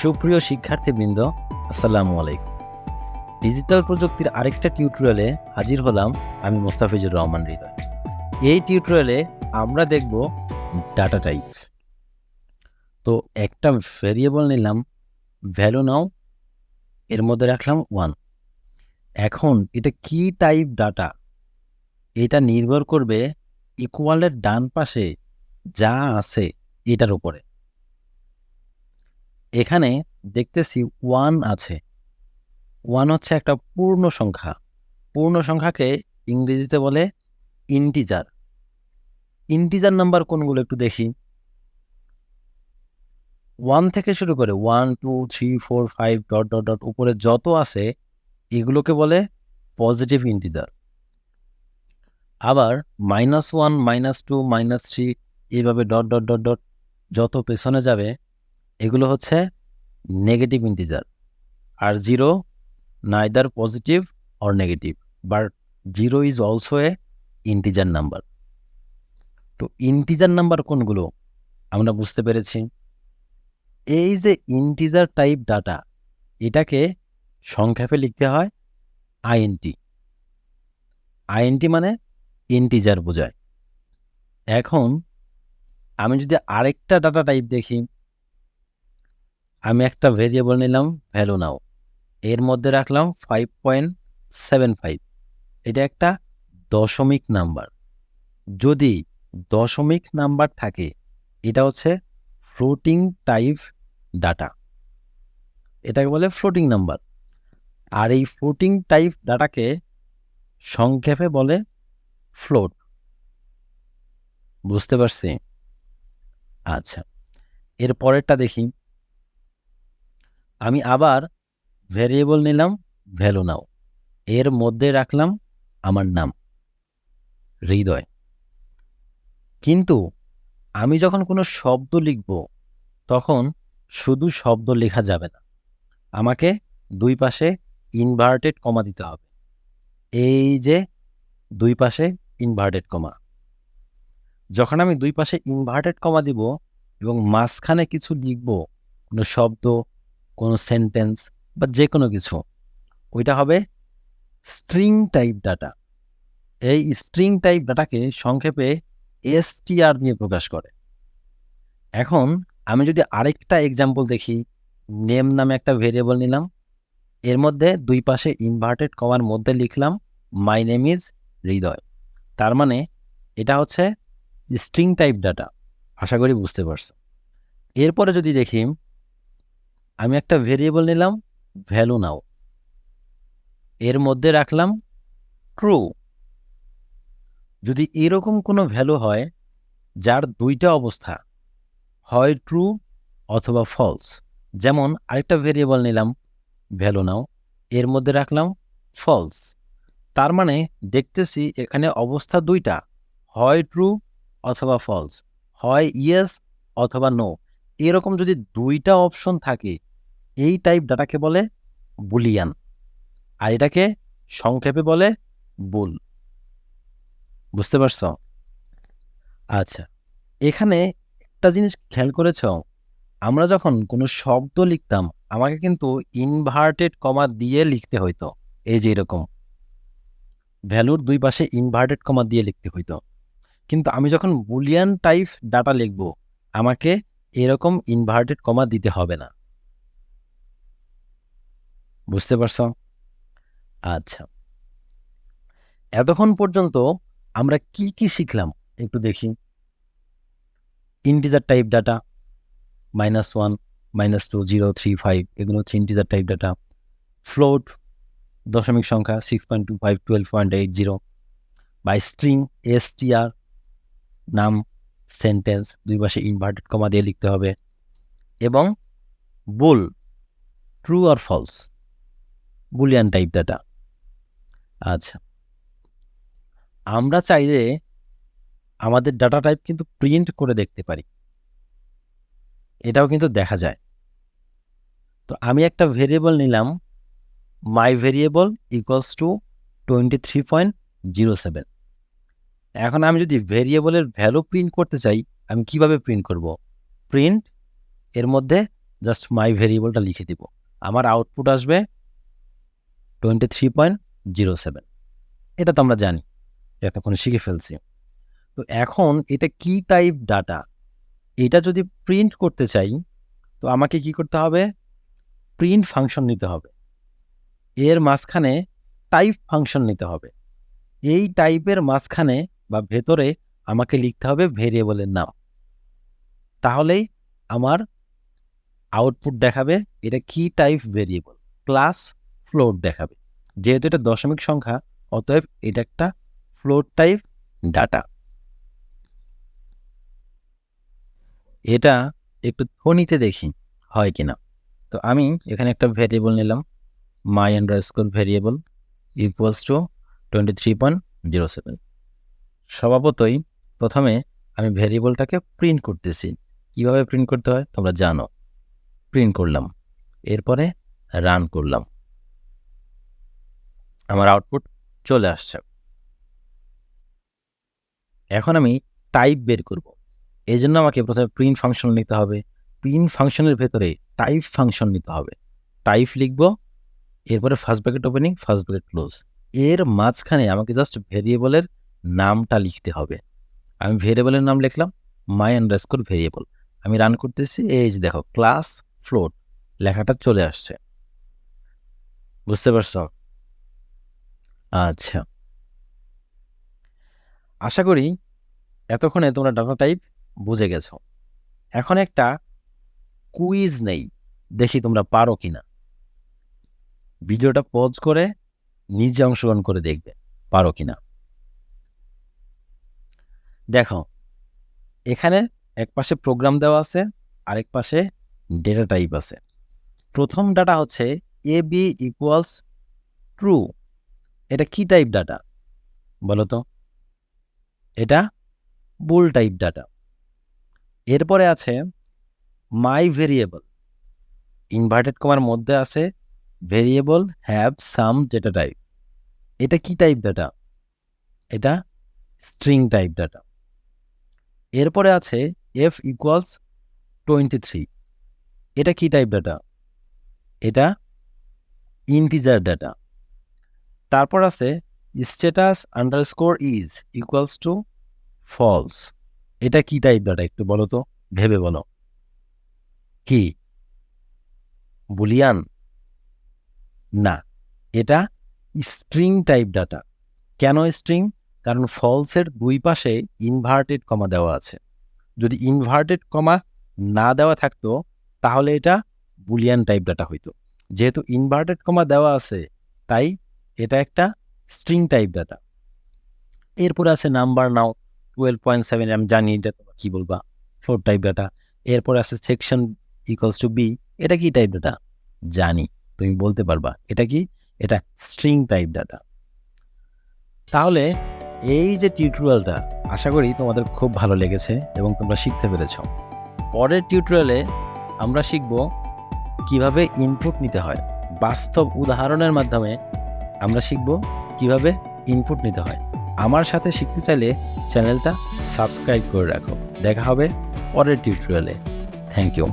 সুপ্রিয় শিক্ষার্থীবৃন্দ, আসসালামু আলাইকুম। ডিজিটাল প্রযুক্তির আরেকটা টিউটোরিয়ালে হাজির হলাম আমি মোস্তাফিজুর রহমান হৃদয়। এই টিউটোরিয়ালে আমরা দেখব ডাটা টাইপস। তো একটা ভেরিয়েবল নিলাম, ভ্যালু নাও, এর মধ্যে রাখলাম ওয়ান এখন এটা কি টাইপ ডাটা? এটা নির্ভর করবে ইকুয়ালের ডান পাশে যা আছে এটার উপরে। এখানে দেখতেছি ওয়ান আছে। ওয়ান হচ্ছে একটা পূর্ণ সংখ্যা। পূর্ণ সংখ্যাকে ইংরেজিতে বলে ইন্টিজার ইন্টিজার নাম্বার কোনগুলো একটু দেখি। ওয়ান থেকে শুরু করে one two three four five dot dot dot উপরে যত আছে, এগুলোকে বলে পজিটিভ ইন্টিজার আবার minus one minus two minus three এইভাবে ডট ডট ডট ডট যত পেছনে যাবে এগুলো হচ্ছে negative integer R zero neither positive or negative but zero is also a integer number তো ইন্টিজার নাম্বার কোনগুলো? আমরা বুঝতে পেরেছি। এই যে ইন্টিজার টাইপ ডাটা এটাকে সংক্ষেপে লিখতে হয় আইএনটি আইএনটি মানে ইন্টিজার বোঝায়। এখন আমি যদি আরেকটা ডাটা টাইপ দেখি আমি একটা ভেরিয়েবল নিলাম ভ্যালু নাও এর মধ্যে রাখলাম ফাইভ পয়েন্ট সেভেন ফাইভ এটা একটা দশমিক নাম্বার যদি দশমিক নাম্বার থাকে, এটা হচ্ছে ফ্লোটিং টাইপ ডাটা এটাকে বলে ফ্লোটিং নাম্বার আর এই ফ্লোটিং টাইপ ডাটাকে সংক্ষেপে বলে ফ্লোট বুঝতে পারছি? আচ্ছা। এর পরেরটা দেখি। আমি আবার ভেরিয়েবল নিলাম, ভ্যালু নাও। এর মধ্যে রাখলাম আমার নাম, হৃদয়। কিন্তু আমি যখন কোনো শব্দ লিখব, তখন শুধু শব্দ লেখা যাবে না। আমাকে দুই পাশে ইনভার্টেড কমা দিতে হবে। এই যে দুই পাশে ইনভার্টেড কমা যখন আমি দুই পাশে ইনভার্টেড কমা দিব এবং মাঝখানে কিছু লিখব, কোনো শব্দ কোনো সেন্টেন্স বা যে কোনো কিছু, ওইটা হবে স্ট্রিং টাইপ ডাটা এই স্ট্রিং টাইপ ডাটাকে সংক্ষেপে এসটিআর দিয়ে প্রকাশ করে। এখন আমি যদি আরেকটা এক্সাম্পল দেখি নেম নামে একটা ভেরিয়েবল নিলাম, এর মধ্যে দুই পাশে ইনভার্টেড কমার মধ্যে লিখলাম মাই নেম ইজ হৃদয়। তার মানে এটা হচ্ছে স্ট্রিং টাইপ ডাটা আশা করি বুঝতে পারছ। এরপরে যদি দেখি আমি একটা ভেরিয়েবল নিলাম, ভ্যালু নাও। এর মধ্যে রাখলাম ট্রু যদি এরকম কোনো ভ্যালু হয়, যার দুইটা অবস্থা, হয় ট্রু অথবা ফলস যেমন আরেকটা ভেরিয়েবল নিলাম, ভ্যালু নাও, এর মধ্যে রাখলাম ফলস তার মানে দেখতেছি এখানে অবস্থা দুইটা, হয় ট্রু অথবা ফলস হয় ইয়েস অথবা নো এরকম যদি দুইটা অপশন থাকে এই টাইপ ডাটাকে বলে বুলিয়ান আর এটাকে সংক্ষেপে বলে বুল। বুঝতে পারছ? আচ্ছা এখানে একটা জিনিস খেয়াল করেছ? আমরা যখন কোনো শব্দ লিখতাম, আমাকে কিন্তু ইনভার্টেড কমা দিয়ে লিখতে হইতো, এই যে এরকম। ভ্যালুর দুই পাশে ইনভার্টেড কমা দিয়ে লিখতে হইতো। কিন্তু আমি যখন বুলিয়ান টাইপ ডাটা লিখব, আমাকে এরকম ইনভার্টেড কমা দিতে হবে না। বুঝতে পারছ? আচ্ছা। এতক্ষণ পর্যন্ত আমরা কি কি শিখলাম? একটু দেখি। Integer type data minus one minus two zero three five এগুলো হচ্ছে ইন্টিজার টাইপ ডাটা ফ্লোট দশমিক সংখ্যা six point two five twelve point eight zero বা স্ট্রিং এসটিআর নাম সেন্টেন্স দুই পাশে ইনভার্টেড কমা দিয়ে লিখতে হবে। এবং বুল ট্রু আর ফলস বুলিয়ান টাইপ ডাটা আচ্ছা। আমরা চাইলে আমাদের ডাটা টাইপ কিন্তু প্রিন্ট করে দেখতে পারি। এটাও কিন্তু দেখা যায়। তো আমি একটা ভেরিয়েবল নিলাম my variable equals to twenty three point zero seven এখন আমি যদি ভেরিয়েবলের ভ্যালু প্রিন্ট করতে চাই, আমি কীভাবে প্রিন্ট করব? প্রিন্ট এর মধ্যে জাস্ট মাই ভেরিয়েবলটা লিখে দিব। আমার আউটপুট আসবে twenty three point zero seven এটা তো আমরা জানি, এতক্ষণ শিখে ফেলছি। তো এখন এটা কি টাইপ ডাটা এটা যদি প্রিন্ট করতে চাই, তো আমাকে কি করতে হবে? প্রিন্ট ফাংশন নিতে হবে। এর মাঝখানে টাইপ ফাংশন নিতে হবে। এই টাইপের মাঝখানে বা ভেতরে আমাকে লিখতে হবে ভেরিয়েবলের নাম। তাহলেই আমার আউটপুট দেখাবে এটা কি টাইপ ভেরিয়েবল ক্লাস ফ্লোট দেখাবে। যেহেতু এটা দশমিক সংখ্যা, অতএব এটা একটা ফ্লোট টাইপ ডাটা এটা একটু ধ্বনিতে দেখি, হয় কিনা? তো আমি এখানে একটা ভেরিয়েবল নিলাম my underscore variable equals to twenty three point zero seven স্বভাবতই প্রথমে আমি ভেরিয়েবলটাকে প্রিন্ট করতেছি। কীভাবে প্রিন্ট করতে হয়? তোমরা জানো। প্রিন্ট করলাম, এরপরে রান করলাম। আমার আউটপুট চলে আসছে। এখন আমি টাইপ বের করব। এই জন্য আমাকে প্রথমে প্রিন্ট ফাংশন নিতে হবে। প্রিন্ট ফাংশনের ভেতরে টাইপ ফাংশন নিতে হবে। টাইপ লিখব, এরপরে first bracket opening first bracket close এর মাঝখানে আমাকে জাস্ট ভেরিয়েবলের নামটা লিখতে হবে। আমি ভেরিয়েবলের নাম লিখলাম মাই আন্ডারস্কোর ভেরিয়েবল আমি রান করতেছি, এই যে দেখো ক্লাস ফ্লোট লেখাটা চলে আসছে। বুঝতে পারছ? আচ্ছা। আশা করি এতক্ষণে তোমরা ডাটা টাইপ বুঝে গেছো। এখন একটা কুইজ নেই, দেখি তোমরা পারো কিনা। ভিডিওটা পজ করে নিজে অংশগ্রহণ করে দেখবে, পারো কিনা। দেখো, এখানে এক পাশে প্রোগ্রাম দেওয়া আছে, আরেক পাশে ডেটা টাইপ আছে। প্রথম ডাটা হচ্ছে এ বি ইকুয়ালস ট্রু এটা কি টাইপ ডাটা বলো তো এটা বুল টাইপ ডাটা এরপরে আছে মাই ভেরিয়েবল ইনভার্টেড কমার মধ্যে আছে variable have some data type এটা কি টাইপ ডাটা এটা স্ট্রিং টাইপ ডাটা এরপরে আছে এফ ইকুয়ালস টোয়েন্টি থ্রি এটা কি টাইপ ডাটা এটা ইন্টিজার ডাটা তারপর আছে status underscore is equals to false এটা কি টাইপ ডাটা একটু বলো তো, ভেবে বলো। কি? বুলিয়ান? না, এটা স্ট্রিং টাইপ ডাটা কেন স্ট্রিং কারণ ফলসের দুই পাশে ইনভার্টেড কমা দেওয়া আছে। যদি ইনভার্টেড কমা না দেওয়া থাকতো, তাহলে এটা বুলিয়ান টাইপ ডাটা হইতো। যেহেতু ইনভার্টেড কমা দেওয়া আছে, তাই এটা একটা স্ট্রিং টাইপ ডাটা এরপরে আছে number now twelve point seven আমি জানি এটা তোমরা কী বলবা ফোর টাইপ ডাটা এরপরে আছে সেকশন ইকলস টু বি এটা কি টাইপ ডাটা জানি, তুমি বলতে পারবা, এটা কি? এটা স্ট্রিং টাইপ ডাটা তাহলে এই যে টিউটোরিয়ালটা আশা করি তোমাদের খুব ভালো লেগেছে এবং তোমরা শিখতে পেরেছ। পরের টিউটোরিয়ালে আমরা শিখব কীভাবে ইনপুট নিতে হয়। বাস্তব উদাহরণের মাধ্যমে আমরা শিখব কীভাবে ইনপুট নিতে হয়। আমার সাথে শিখতে চাইলে চ্যানেলটা সাবস্ক্রাইব করে রাখো। দেখা হবে পরের টিউটোরিয়ালে থ্যাংক ইউ